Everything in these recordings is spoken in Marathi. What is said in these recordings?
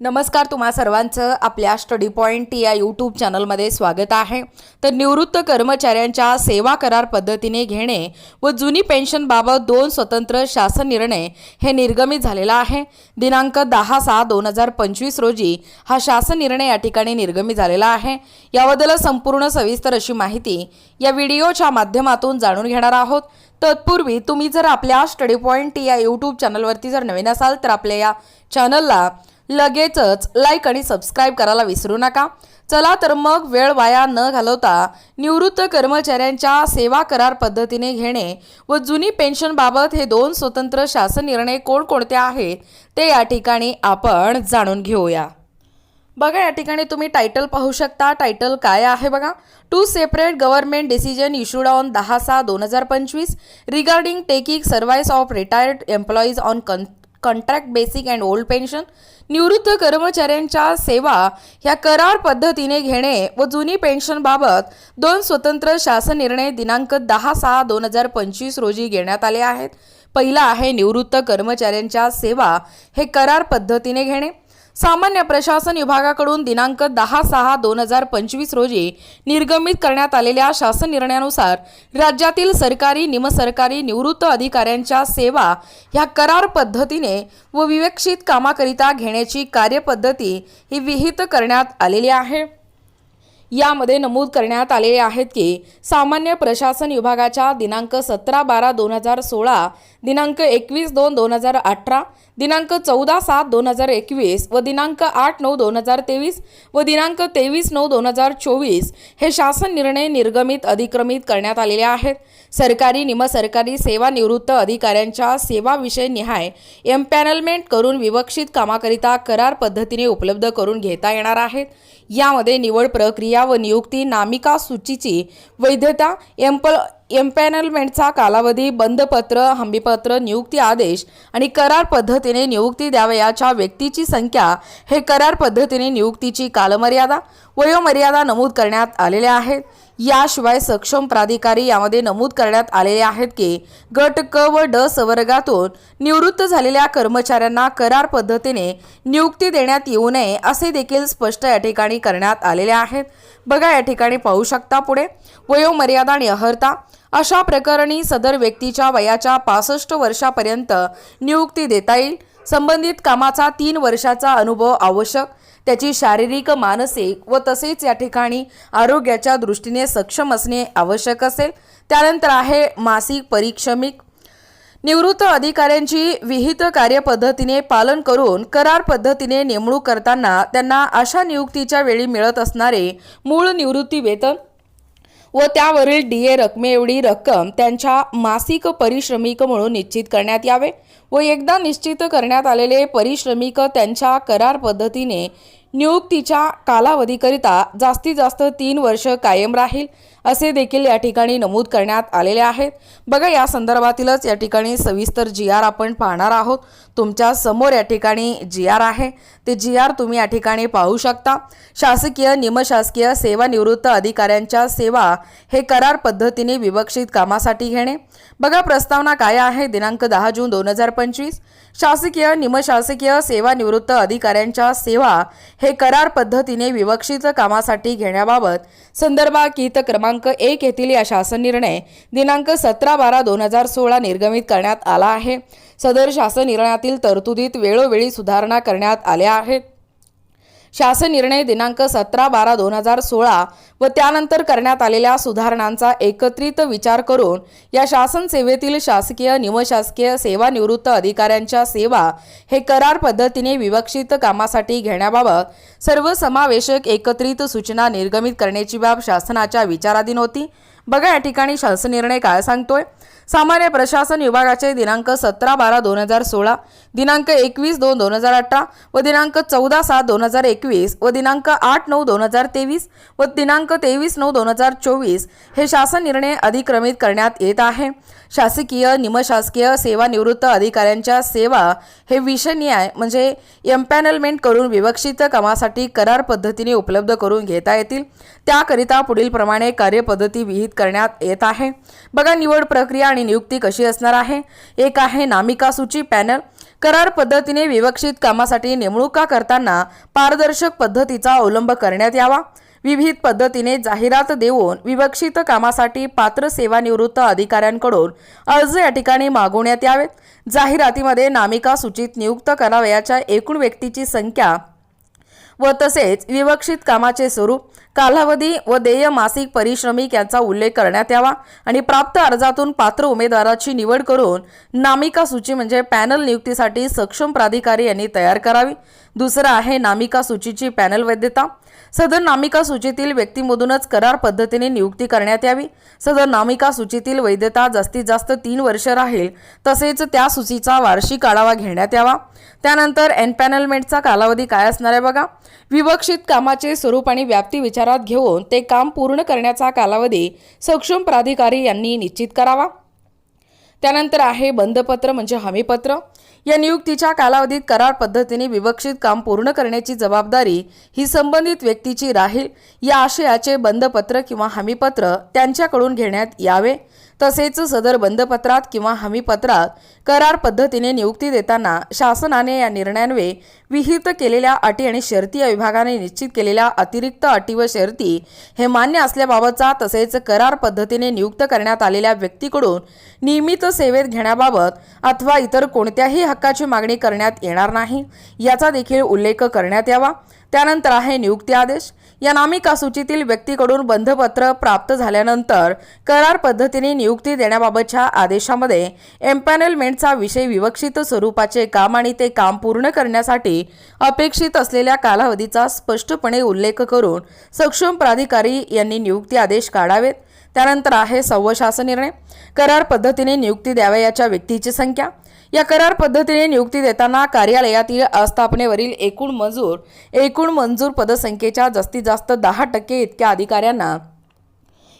नमस्कार तुम्हा सर्वांचं आपल्या स्टडी पॉईंट या यूट्यूब चॅनलमध्ये स्वागत आहे. तर निवृत्त कर्मचाऱ्यांच्या सेवा करार पद्धतीने घेणे व जुनी पेन्शनबाबत दोन स्वतंत्र शासन निर्णय हे निर्गमित झालेला आहे. दिनांक दहा सहा दोन हजार पंचवीस रोजी हा शासन निर्णय या ठिकाणी निर्गमित झालेला आहे. याबद्दल संपूर्ण सविस्तर अशी माहिती या व्हिडिओच्या माध्यमातून जाणून घेणार आहोत. तत्पूर्वी तुम्ही जर आपल्या स्टडी पॉईंट या यूट्यूब चॅनलवरती जर नवीन असाल तर आपल्या या चॅनलला लगेचच लाईक आणि सबस्क्राईब करायला विसरू नका. चला तर मग वेळ वाया न घालवता निवृत्त कर्मचाऱ्यांच्या सेवा करार पद्धतीने घेणे व जुनी पेन्शनबाबत हे दोन स्वतंत्र शासन निर्णय कोणकोणते आहेत ते या ठिकाणी आपण जाणून घेऊया. बघा या ठिकाणी तुम्ही टायटल पाहू शकता. टायटल काय आहे बघा? Two separate government decision issued on दहा सहा दोन हजार पंचवीस regarding taking service of retired employees on कन contract basic and old pension निवृत्त कर्मचाऱ्यांच्या सेवा ह्या करार पद्धतीने घेणे व जुनी पेन्शनबाबत दोन स्वतंत्र शासन निर्णय दिनांक दहा सहा दोन हजार पंचवीस रोजी घेण्यात आले आहेत. पहिला आहे निवृत्त कर्मचाऱ्यांच्या सेवा हे करार पद्धतीने घेणे. सामान्य प्रशासन विभागाकडून दिनांक दहा सहा दोन हजार पंचवीस रोजी निर्गमित करण्यात आलेल्या शासन निर्णयानुसार राज्यातील सरकारी निमसरकारी निवृत्त अधिकाऱ्यांच्या सेवा ह्या करार पद्धतीने व विवेक्षित कामाकरिता घेण्याची कार्यपद्धती ही विहित करण्यात आलेली आहे. यामध्ये नमूद करण्यात आलेले आहेत की सामान्य प्रशासन विभागाच्या दिनांक सतरा बारा दोन हजार सोळा दिनांक एकवीस दोन दोन हजार अठरा दिनांक चौदा सात दोन हजार एकवीस व दिनांक आठ नऊ दोन हजार तेवीस व दिनांक तेवीस नऊ दोन हजार चोवीस हे शासन निर्णय निर्गमित अधिक्रमित करण्यात आलेले आहेत. सरकारी निमसरकारी सेवानिवृत्त अधिकाऱ्यांच्या सेवाविषय निहाय एम्पॅनलमेंट करून विवक्षित कामाकरिता करार पद्धतीने उपलब्ध करून घेता येणार आहेत. यामध्ये निवड प्रक्रिया व नियुक्ती नामिका सूचीची वैधता एम्पल एम्पॅनलमेंटचा कालावधी बंदपत्र हमीपत्र नियुक्ती आदेश आणि करार पद्धतीने नियुक्ती द्यावयाच्या व्यक्तीची संख्या हे करार पद्धतीने नियुक्तीची कालमर्यादा वयोमर्यादा नमूद करण्यात आलेल्या आहेत. याशिवाय सक्षम प्राधिकारी यामध्ये नमूद करण्यात आलेले आहेत की गट क व ड सवर्गातून निवृत्त झालेल्या कर्मचाऱ्यांना करार पद्धतीने नियुक्ती देण्यात येऊ नये असे देखील स्पष्ट या ठिकाणी करण्यात आलेले आहेत. बघा या ठिकाणी पाहू शकता पुढे. वयोमर्यादा आणि अहर्ता अशा प्रकरणी सदर व्यक्तीच्या वयाच्या पासष्ट वर्षापर्यंत नियुक्ती देता येईल. संबंधित कामाचा तीन वर्षाचा अनुभव आवश्यक. त्याची शारीरिक मानसिक व तसेच या ठिकाणी आरोग्याच्या दृष्टीने सक्षम असणे आवश्यक असेल. त्यानंतर आहे मासिक परिक्षमिक. निवृत्त अधिकाऱ्यांची विहित कार्यपद्धतीने पालन करून करार पद्धतीने नेमणूक करताना त्यांना अशा नियुक्तीच्या वेळी मिळत असणारे मूळ निवृत्ती वेतन व त्यावरील डी ए रकमेएवढी रक्कम त्यांच्या मासिक परिश्रमिक म्हणून निश्चित करण्यात यावे व एकदा निश्चित करण्यात आलेले परिश्रमिक त्यांच्या करार पद्धतीने नियुक्तीच्या कालावधीकरिता जास्तीत जास्त तीन वर्ष कायम राहील असे देखील या ठिकाणी नमूद करण्यात आलेले आहेत. बघा या संदर्भातीलच या ठिकाणी सविस्तर जी आर आपण पाहणार आहोत. तुमच्यासमोर या ठिकाणी जी आर आहे. ते जी आर तुम्ही या ठिकाणी पाहू शकता. शासकीय निमशासकीय सेवानिवृत्त अधिकाऱ्यांच्या सेवा हे करार पद्धतीने विवक्षित कामासाठी घेणे. बघा प्रस्तावना काय आहे? दिनांक दहा जून दोन हजार पंचवीस. शासकीय निमशासकीय सेवानिवृत्त अधिकाऱ्यांच्या सेवा हे करार पद्धतीने विवक्षित कामासाठी घेण्याबाबत संदर्भाकित क्रमांक एक येथील या शासन निर्णय दिनांक सतरा बारा दोन हजार सोळा निर्गमित करण्यात आला आहे. सदर शासन निर्णयातील तरतुदीत वेळोवेळी सुधारणा करण्यात आल्या आहेत. शासन निर्णय दिनांक सतरा बारा दोन हजार सोळा व त्यानंतर करण्यात आलेल्या सुधारणांचा एकत्रित विचार करून या शासन सेवेतील शासकीय निमशासकीय सेवानिवृत्त अधिकाऱ्यांच्या सेवा हे करार पद्धतीने विवक्षित कामासाठी घेण्याबाबत सर्वसमावेशक एकत्रित सूचना निर्गमित करण्याची बाब शासनाच्या विचाराधीन होती. बघा या ठिकाणी शासन निर्णय काय सांगतोय? सामान्य प्रशासन विभागाचे दिनांक सतरा बारा दोन हजार सोळा दिनांक एकवीस दोन दोन हजार अठरा व दिनांक चौदा सात दोन हजार एकवीस व दिनांक आठ नऊ दोन हजार तेवीस व दिनांक तेवीस नऊ दोन हजार चोवीस हे शासन निर्णय अधिक्रमित करण्यात येत आहे. शासकीय निमशासकीय सेवानिवृत्त अधिकाऱ्यांच्या सेवा हे विषयन्याय म्हणजे एम्पॅनलमेंट करून विवक्षित कामासाठी करार पद्धतीने उपलब्ध करून घेता येतील. त्याकरिता पुढीलप्रमाणे कार्यपद्धती विहित करण्यात येत आहे. बघा निवड प्रक्रिया आणि नियुक्ती कशी असणार आहे? एक आहे नामिका सूची पॅनल. करार पद्धतीने विवक्षित कामासाठी नेमणुका करताना पारदर्शक पद्धतीचा अवलंब करण्यात यावा. विविध पद्धतीने जाहिरात देऊन विवक्षित कामासाठी पात्र सेवानिवृत्त अधिकाऱ्यांकडून अर्ज या ठिकाणी मागवण्यात यावेत. जाहिरातीमध्ये नामिका सूचित नियुक्त करावयाच्या एकूण व्यक्तीची संख्या व तसेच विवक्षित कामाचे स्वरूप कालावधी व देय मासिक परिश्रमिक यांचा उल्लेख करण्यात यावा आणि प्राप्त अर्जातून पात्र उमेदवाराची निवड करून नामिका सूची म्हणजे पॅनल नियुक्तीसाठी सक्षम प्राधिकारी यांनी तयार करावी. दुसरं आहे नामिका सूचीची पॅनल वैधता. सदर नामिका सूचीतील व्यक्तीमधूनच करार पद्धतीने नियुक्ती करण्यात यावी. सदर नामिका सूचीतील वैधता जास्तीत जास्त तीन वर्ष राहील तसेच त्या सूचीचा वार्षिक आढावा घेण्यात यावा. त्यानंतर एनपॅनलमेंटचा कालावधी काय असणार आहे बघा. विवक्षित कामाचे स्वरूप आणि व्याप्ती विचारात घेऊन ते काम पूर्ण करण्याचा कालावधी सक्षम प्राधिकारी यांनी निश्चित करावा. त्यानंतर आहे बंधपत्र म्हणजे हमीपत्र. या नियुक्तीच्या कालावधीत करार पद्धतीने विवक्षित काम पूर्ण करण्याची जबाबदारी ही संबंधित व्यक्तीची राहील या आशयाचे बंधपत्र किंवा हमीपत्र त्यांच्याकडून घेण्यात यावे. तसेच सदर बंधपत्रात किंवा हमीपत्रात करार पद्धतीने नियुक्ती देताना शासनाने या निर्णयांवे विहित केलेल्या अटी आणि शर्ती या विभागाने निश्चित केलेल्या अतिरिक्त अटी व शर्ती हे मान्य असल्याबाबतचा तसेच करार पद्धतीने नियुक्त करण्यात आलेल्या व्यक्तीकडून नियमित सेवेत घेण्याबाबत अथवा इतर कोणत्याही हक्काची मागणी करण्यात येणार नाही याचा देखील उल्लेख करण्यात यावा. त्यानंतर आहे नियुक्ती आदेश. या नामिका सूचीतील व्यक्तीकडून बंधपत्र प्राप्त झाल्यानंतर करार पद्धतीने नियुक्ती देण्याबाबतच्या आदेशामध्ये एम्पॅनलमेंटचा विषय विवक्षित स्वरूपाचे काम आणि ते काम पूर्ण करण्यासाठी अपेक्षित असलेल्या कालावधीचा स्पष्टपणे उल्लेख करून सक्षम प्राधिकारी यांनी नियुक्ती आदेश काढावेत. त्यानंतर आहे सव्वशासन निर्णय. करार पद्धतीने नियुक्ती द्यावयाच्या व्यक्तीची संख्या. या करार पद्धतीने नियुक्ती देताना कार्यालयातील आस्थापनेवरील एकूण मजूर एकूण मंजूर पदसंख्येच्या जास्तीत जास्त दहा टक्के इतक्या अधिकाऱ्यांना.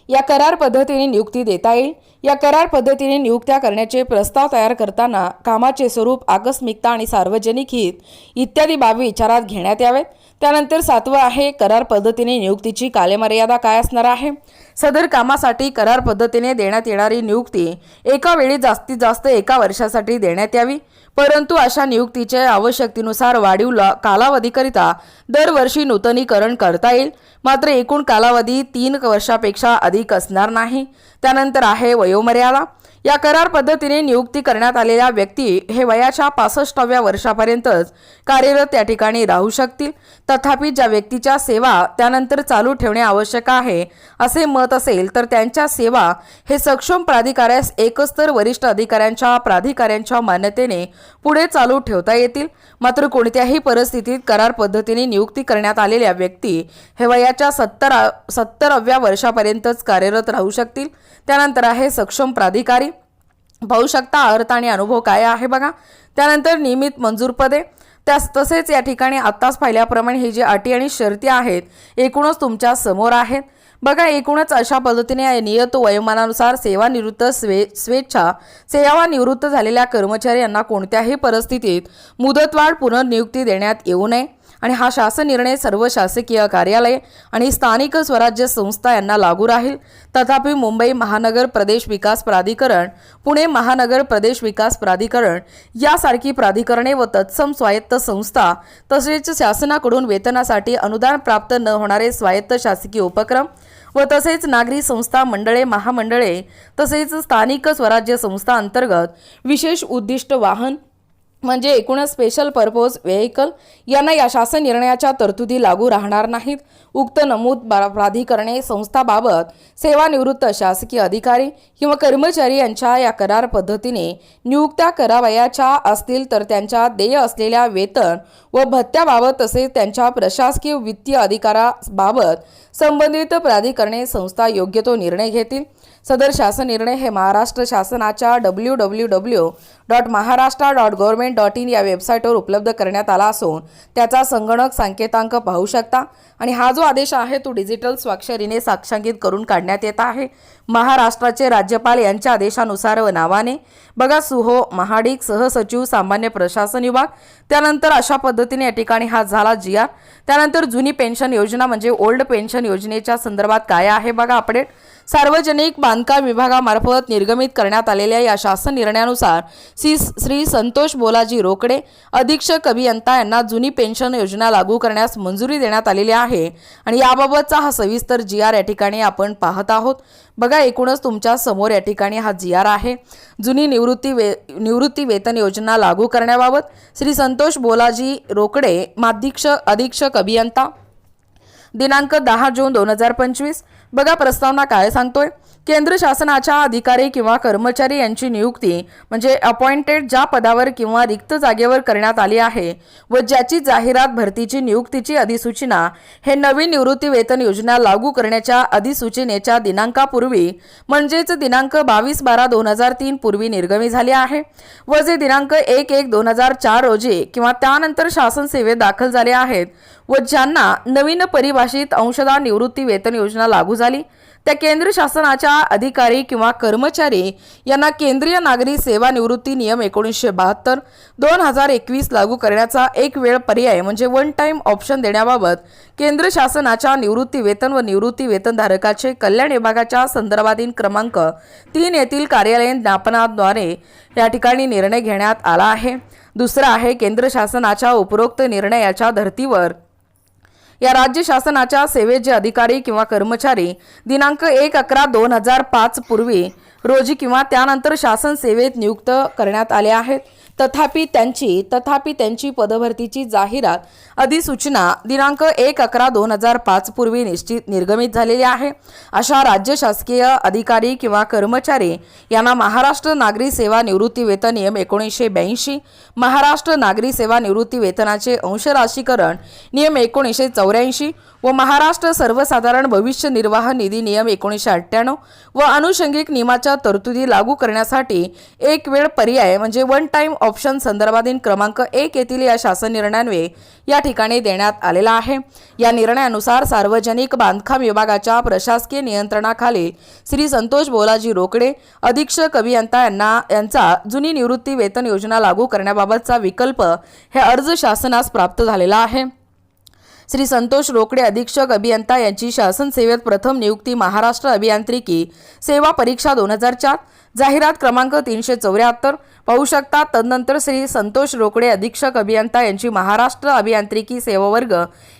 या करार पद्धतीने नियुक्ती देता येईल. या करार पद्धतीने नियुक्त्या करण्याचे प्रस्ताव तयार करताना कामाचे स्वरूप आकस्मिकता आणि सार्वजनिक हित इत्यादी बाबी विचारात घेण्यात यावेत. त्यानंतर सातवं आहे करार पद्धतीने नियुक्तीची कालमर्यादा काय असणार आहे? सदर कामासाठी करार पद्धतीने देण्यात येणारी नियुक्ती एका वेळी जास्तीत जास्त एका वर्षासाठी देण्यात यावी. परंतु अशा नियुक्तीच्या आवश्यकतेनुसार वाढीव कालावधीकरिता दरवर्षी नूतनीकरण करता येईल. मात्र एकूण कालावधी तीन वर्षापेक्षा अधिक असणार नाही. त्यानंतर आहे वयोमर्यादा. या करार पद्धतीने नियुक्ती करण्यात आलेल्या व्यक्ती हे वयाच्या पासष्टाव्या वर्षापर्यंतच कार्यरत त्या ठिकाणी राहू शकतील. तथापि ज्या व्यक्तीच्या सेवा त्यानंतर चालू ठेवणे आवश्यक आहे असे मत असेल तर त्यांच्या सेवा हे सक्षम प्राधिकाऱ्यास एकस्तर वरिष्ठ अधिकाऱ्यांच्या प्राधिकाऱ्यांच्या मान्यतेने पुढे चालू ठेवता येतील. मात्र कोणत्याही परिस्थितीत करार पद्धतीने नियुक्ती करण्यात आलेल्या व्यक्ती हे वयाच्या सत्तर सत्तराव्या वर्षापर्यंतच कार्यरत राहू शकतील. त्यानंतर आहे सक्षम प्राधिकारी. पाहू शकता अर्थ आणि अनुभव काय आहे बघा. त्यानंतर नियमित मंजूर पदे. त्यास तसेच या ठिकाणी आत्ताच पाहिल्याप्रमाणे ही जी अटी आणि शर्ती आहेत एकूणच तुमच्यासमोर आहेत. बघा एकूणच अशा पद्धतीने नियत वयोमानानुसार सेवानिवृत्त स्वे स्वेच्छा सेवानिवृत्त झालेल्या कर्मचारी यांना कोणत्याही परिस्थितीत मुदतवाढ पुनर्नियुक्ती देण्यात येऊ नये. आणि हा शासन निर्णय सर्व शासकीय कार्यालय आणि स्थानिक स्वराज्य संस्था यांना लागू राहील. तथापि मुंबई महानगर प्रदेश विकास प्राधिकरण पुणे महानगर प्रदेश विकास प्राधिकरण यासारखी प्राधिकरणे व तत्सम स्वायत्त संस्था तसेच शासनाकडून वेतनासाठी अनुदान प्राप्त न होणारे स्वायत्त शासकीय उपक्रम व तसेच नागरी संस्था मंडळे महामंडळे तसेच स्थानिक स्वराज्य संस्था अंतर्गत विशेष उद्दिष्ट वाहन म्हणजे एकूणच स्पेशल पर्पोज व्हेकल यांना या शासन निर्णयाच्या तरतुदी लागू राहणार नाहीत. उक्त नमूद प्राधिकरणे संस्थाबाबत सेवानिवृत्त शासकीय अधिकारी किंवा कर्मचारी यांच्या या करार पद्धतीने नियुक्त्या करावयाच्या असतील तर त्यांच्या देय असलेल्या वेतन व भत्त्याबाबत तसेच त्यांच्या प्रशासकीय वित्तीय अधिकाराबाबत संबंधित प्राधिकरणे संस्था योग्य तो निर्णय घेतील. सदर शासन निर्णय हे महाराष्ट्र शासनाच्या W W W dot Maharashtra dot government dot in या वेबसाईटवर उपलब्ध करण्यात आला असून त्याचा संगणक संकेतांक पाहू शकता. आणि हा जो आदेश आहे तो डिजिटल स्वाक्षरीने साक्षांकित करून काढण्यात येत आहे. महाराष्ट्राचे राज्यपाल यांच्या आदेशानुसार व नावाने. बघा सुहो महाडिक सहसचिव सामान्य प्रशासन विभाग. त्यानंतर अशा पद्धतीने या ठिकाणी हा झाला जी आर त्यानंतर जुनी पेन्शन योजना म्हणजे ओल्ड पेन्शन योजनेच्या संदर्भात काय आहे बघा अपडेट. सार्वजनिक बांधकाम विभागामार्फत निर्गमित करण्यात आलेल्या या शासन निर्णयानुसार श्री श्री संतोष बोलाजी रोकडे अधीक्षक अभियंता यांना जुनी पेन्शन योजना लागू करण्यास मंजुरी देण्यात आलेली आहे. आणि याबाबतचा हा सविस्तर जी आर या ठिकाणी आपण पाहत आहोत. बघा एकूणच तुमच्यासमोर या ठिकाणी हा जी आर आहे. जुनी निवृत्ती वे निवृत्ती वेतन योजना लागू करण्याबाबत श्री संतोष बोलाजी रोकडे माध्यक्षक अधीक्षक अभियंता दिनांक दहा जून दोन हजार पंचवीस. बघा प्रस्तावना काय सांगतोय? केंद्र शासनाच्या अधिकारी किंवा कर्मचारी यांची नियुक्ती म्हणजे अपॉइंटेड ज्या पदावर किंवा रिक्त जागेवर करण्यात आली आहे व ज्याची जाहिरात भरतीची नियुक्तीची अधिसूचना हे नवीन निवृत्ती वेतन योजना लागू करण्याच्या अधिसूचनेच्या दिनांकापूर्वी म्हणजेच दिनांक बावीस बारा दोन हजार तीन पूर्वी निर्गमी झाले आहे व जे दिनांक एक एक दोन हजार चार रोजी किंवा त्यानंतर शासन सेवेत दाखल झाले आहेत व ज्यांना नवीन परिभाषित अंशदान निवृत्ती वेतन योजना लागू झाली त्या केंद्र शासनाच्या अधिकारी किंवा कर्मचारी यांना केंद्रीय नागरी सेवा निवृत्ती नियम एकोणीसशे बहात्तर दोन हजार एकवीस लागू करण्याचा एक वेळ पर्याय म्हणजे वन टाईम ऑप्शन देण्याबाबत केंद्र शासनाच्या निवृत्ती वेतन व निवृत्ती वेतनधारकाचे कल्याण विभागाच्या संदर्भातील क्रमांक तीन येथील कार्यालयीन ज्ञापनाद्वारे या ठिकाणी निर्णय घेण्यात आला आहे. दुसरा आहे केंद्र शासनाच्या उपरोक्त निर्णयाच्या धर्तीवर या राज्य शासनाच्या सेवेचे अधिकारी किंवा कर्मचारी दिनांक एक अकरा दोन हजार पाच पूर्वी रोजी किंवा त्यानंतर शासन सेवेत नियुक्त करण्यात आले आहेत. तथापि त्यांची तथापि त्यांची पदभरतीची जाहिरात अधिसूचना दिनांक एक अकरा दोन हजार पाच पूर्वी निश्चित निर्गमित झालेली आहे. अशा राज्य शासकीय अधिकारी किंवा कर्मचारी यांना महाराष्ट्र नागरी सेवा निवृत्ती वेतन नियम एकोणीसशे ब्याऐंशी महाराष्ट्र नागरी सेवा निवृत्ती वेतनाचे अंशराशीकरण नियम एकोणीसशे चौऱ्याऐंशी व महाराष्ट्र सर्वसाधारण भविष्य निर्वाह निधी नियम एकोणीसशे अठ्ठ्याण्णव व अनुषंगिक नियमाच्या तरतुदी लागू करण्यासाठी एक वेळ पर्याय म्हणजे वन टाईम ऑप्शन संदर्भातील क्रमांक एक येथील या शासन निर्णयान्वये या ठिकाणी देण्यात आलेला आहे. या निर्णयानुसार सार्वजनिक बांधकाम विभागाच्या प्रशासकीय नियंत्रणाखाली श्री संतोष बोलाजी रोकडे अधीक्षक अभियंता यांना यांचा जुनी निवृत्ती वेतन योजना लागू करण्याबाबतचा विकल्प हे अर्ज शासनास प्राप्त झालेला आहे. श्री संतोष रोकडे अधीक्षक अभियंता यांची शासन सेवेत प्रथम नियुक्ती महाराष्ट्र अभियांत्रिकी सेवा परीक्षा दोन हजार चार जाहिरात क्रमांक तीनशे चौऱ्याहत्तर. पाहू शकता तदनंतर श्री संतोष रोकडे अधीक्षक अभियंता यांची महाराष्ट्र अभियांत्रिकी सेवा वर्ग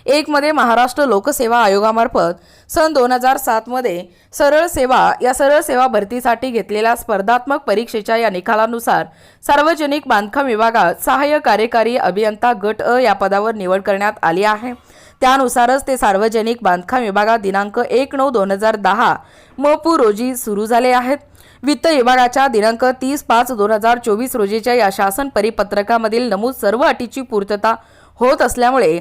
एकमध्ये महाराष्ट्र लोकसेवा आयोगामार्फत सन दोन हजार सातमध्ये सरळ सेवा या सरळ सेवा भरतीसाठी घेतलेल्या स्पर्धात्मक परीक्षेच्या या निकालानुसार सार्वजनिक बांधकाम विभागात सहाय्य कार्यकारी अभियंता गट अ या पदावर निवड करण्यात आली आहे. त्यानुसारच ते सार्वजनिक बांधकाम विभागात दिनांक एक नऊ दोन हजार दहा मपू रोजी सुरू झाले आहेत. वित्त विभागाच्या दिनांक तीस पाच दोन हजार चोवीस रोजीच्या या शासन परिपत्रकामधील नमूद सर्व अटीची पूर्तता होत असल्यामुळे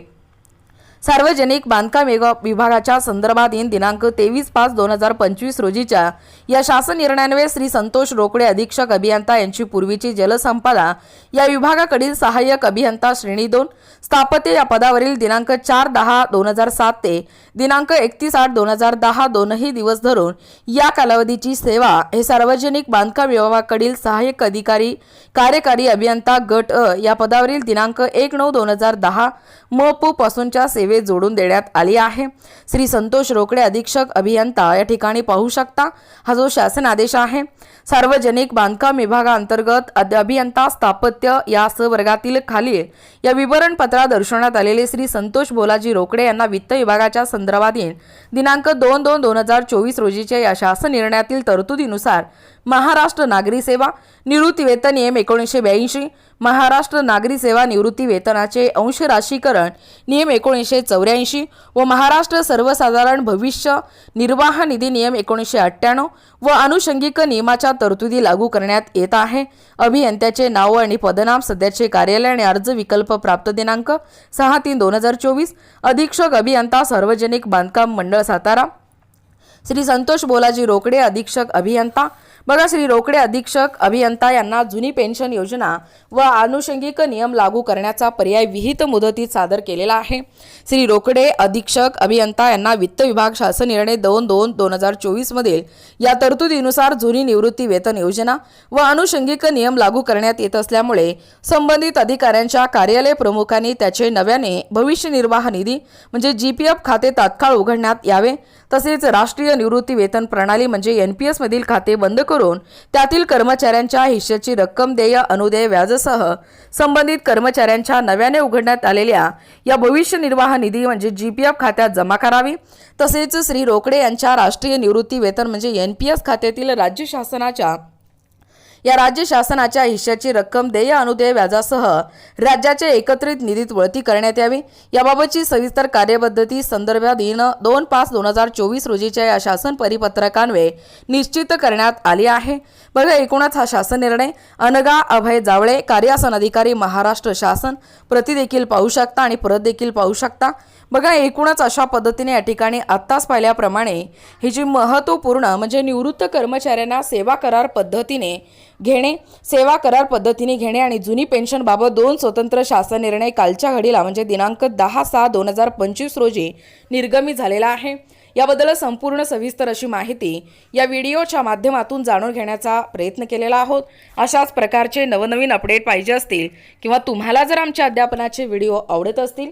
सार्वजनिक बांधकाम विभागाच्या संदर्भातील दिनांक तेवीस पाच दोन हजार पंचवीस रोजीच्या या शासन निर्णयान्वये श्री संतोष रोकडे अधीक्षक अभियंता यांची पूर्वीची जलसंपदा या विभागाकडील सहाय्यक अभियंता श्रेणी दोन स्थापत्य या पदावरील दिनांक चार दहा दोन हजार सात ते दिनांक एकतीस आठ दोन हजार दहा दोनही दिवस धरून या कालावधीची सेवा हे सार्वजनिक बांधकाम विभागाकडील सहाय्यक अधिकारी कार्यकारी अभियंता गट अ या पदावरील दिनांक एक नऊ दोन हजार दहा मपू पासूनच्या सेवेत जोडून देण्यात आली आहे. श्री संतोष रोकडे अधीक्षक अभियंता या ठिकाणी पाहू शकता. हा जो शासन आदेश आहे सार्वजनिक बांधकाम विभागाअंतर्गत अभियंता स्थापत्य या सवर्गातील खाली या विवरण पत्रात दर्शवण्यात आलेले श्री संतोष बोलाजी रोकडे यांना वित्त विभागाच्या संदर्भातील दिनांक दोन दोन दोन हजार चोवीस रोजीच्या या शासन निर्णयातील तरतुदीनुसार महाराष्ट्र नागरी सेवा निवृत्ती वेतन नियम एकोणीसशे ब्याऐंशी. महाराष्ट्र नागरी सेवा निवृत्ती वेतनाचे अंश राशीकरण नियम एकोणीसशे चौऱ्याऐंशी व महाराष्ट्र सर्वसाधारण भविष्य निर्वाह निधी नियम एकोणीसशे अठ्ठ्याण्णव व अनुषंगिक नियमाच्या तरतुदी लागू करण्यात येत आहे. अभियंत्याचे नाव आणि पदनाम सध्याचे कार्यालय आणि अर्ज विकल्प प्राप्त दिनांक सहा तीन दोन हजार चोवीस. अधीक्षक अभियंता सार्वजनिक बांधकाम मंडळ सातारा. श्री संतोष बोलाजी रोकडे अधीक्षक अभियंता बघा श्री रोकडे अधीक्षक अभियंता यांना जुनी पेन्शन योजना व आनुषंगिक नियम लागू करण्याचा पर्याय विहित मुदतीत सादर केलेला आहे. श्री रोकडे अधीक्षक अभियंता यांना वित्त विभाग शासन निर्णय दोन दोन दोन हजार चोवीसमधील या तरतुदीनुसार जुनी निवृत्ती वेतन योजना व आनुषंगिक नियम लागू करण्यात येत असल्यामुळे संबंधित अधिकाऱ्यांच्या कार्यालय प्रमुखांनी त्याचे नव्याने भविष्य निर्वाह निधी म्हणजे जी पी एफ खाते तात्काळ उघडण्यात यावे तसेच राष्ट्रीय निवृत्ती वेतन प्रणाली म्हणजे एन पी एसमधील खाते बंद करून त्यातील कर्मचाऱ्यांच्या हिश्श्याची रक्कम देय अनुदेय व्याजसह संबंधित कर्मचाऱ्यांच्या नव्याने उघडण्यात आलेल्या या भविष्य निर्वाह निधी म्हणजे जी पी एफ खात्यात जमा करावी. तसेच श्री रोकडे यांच्या राष्ट्रीय निवृत्ती वेतन म्हणजे एन पी एस खात्यातील राज्य शासनाच्या या राज्य शासनाच्या हिश्श्याची रक्कम देय अनुदेय व्याजासह राज्याच्या एकत्रित निधीत वळती करण्यात यावी. याबाबतची सविस्तर कार्यपद्धती संदर्भात दिन दोन पाच दोन हजार चोवीस रोजीच्या या शासन परिपत्रकान्वये निश्चित करण्यात आली आहे. बघा एकूणच हा शासन निर्णय. अनगा अभय जावळे कार्यासन अधिकारी महाराष्ट्र शासन प्रति देखील पाहू शकता आणि परत देखील पाहू शकता. बघा एकूणच अशा पद्धतीने या ठिकाणी आत्ताच पाहिल्याप्रमाणे ही जी महत्त्वपूर्ण म्हणजे निवृत्त कर्मचाऱ्यांना सेवा करार पद्धतीने घेणे सेवा करार पद्धतीने घेणे आणि जुनी पेन्शनबाबत दोन स्वतंत्र शासन निर्णय कालच्या घडीला म्हणजे दिनांक दहा सहा दोन हजार पंचवीस रोजी निर्गमित झालेला आहे. याबद्दल संपूर्ण सविस्तर अशी माहिती या व्हिडिओच्या माध्यमातून जाणून घेण्याचा प्रयत्न केलेला आहोत. अशाच प्रकारचे नवनवीन अपडेट पाहिजे असतील किंवा तुम्हाला जर आमच्या अध्यापनाचे व्हिडिओ आवडत असतील